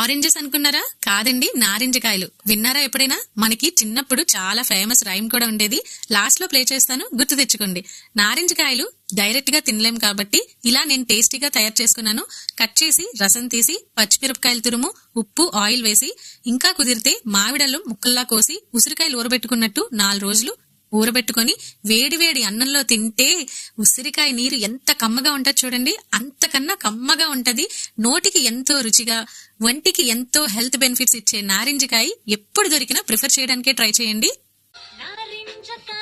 Oranges అనుకున్నారా? కాదండి నారింజ కాయలు విన్నారా ఎప్పుడైనా? మనకి చిన్నప్పుడు చాలా ఫేమస్ రైమ్ కూడా ఉండేది. లాస్ట్లో ప్లే చేస్తాను గుర్తు తెచ్చుకోండి. నారింజకాయలు డైరెక్ట్గా తినలేం కాబట్టి ఇలా నేను టేస్టీగా తయారు చేసుకున్నాను. కట్ చేసి రసం తీసి పచ్చిమిరపకాయలు తురుము ఉప్పు ఆయిల్ వేసి ఇంకా కుదిరితే మామిడలు ముక్కల్లా కోసి ఉసిరికాయలు ఊరబెట్టుకున్నట్టు నాలుగు రోజులు ఊరబెట్టుకొని వేడివేడి అన్నంలో తింటే ఉసిరికాయ నీరు ఎంత కమ్మగా ఉంటుంది చూడండి అంత కన్నా కమ్మగా ఉంటది. నోటికి ఎంతో రుచిగా వంటికి ఎంతో హెల్త్ బెనిఫిట్స్ ఇచ్చే నారింజకాయ ఎప్పుడు దొరికినా ప్రిఫర్ చేయడానికే ట్రై చేయండి. నారింజకాయ